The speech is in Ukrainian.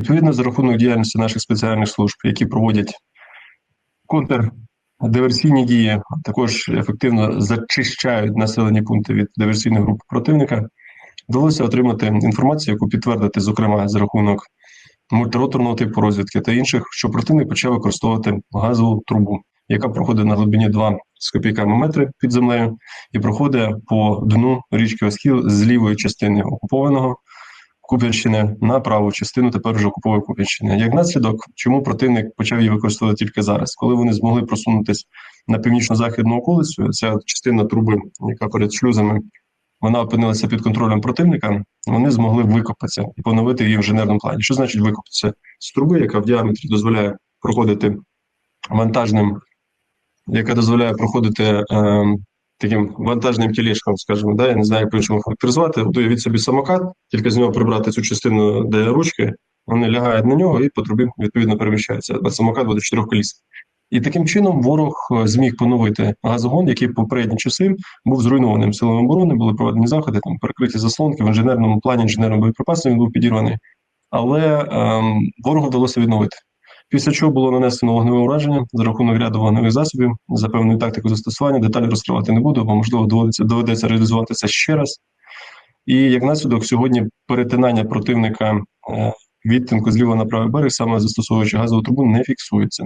Відповідно, за рахунок діяльності наших спеціальних служб, які проводять контрдиверсійні дії, також ефективно зачищають населені пункти від диверсійних груп противника, вдалося отримати інформацію, яку підтвердити, зокрема, за рахунок мультироторного типу розвідки та інших, що противник почав використовувати газову трубу, яка проходить на глибині 2 з копійками метри під землею і проходить по дну річки Оскіл з лівої частини окупованого Куп'янщини на праву частину тепер вже окуповує Куп'янщини. Як наслідок, чому противник почав її використовувати тільки зараз, коли вони змогли просунутися на північно-західну околицю, ця частина труби, яка перед шлюзами, вона опинилася під контролем противника. Вони змогли викопатися і поновити її в інженерному плані. Що значить викопатися з труби, яка в діаметрі дозволяє проходити вантажним, яка дозволяє проходити е, таким вантажним тілешком, скажімо, да, я не знаю, як по-іншому характеризувати. От уявіть собі самокат, тільки з нього прибрати цю частину, де ручки, вони лягають на нього і по трубі відповідно переміщаються. А самокат буде чотирьохколісний. І таким чином ворог е, зміг поновити газогон, який попередні часи був зруйнованим силами оборони, були проведені заходи, там перекриті заслонки в інженерному плані, інженерним боєприпасом він був підірваний. Але ем, ворогу вдалося відновити. Після чого було нанесено вогневе ураження за рахунок ряду вогневих засобів за певною тактикою застосування. Деталі розкривати не буду, бо можливо доводиться доведеться реалізувати це ще раз. І як наслідок, сьогодні перетинання противника е, відтинку зліва на правий берег, саме застосовуючи газову трубу, не фіксується.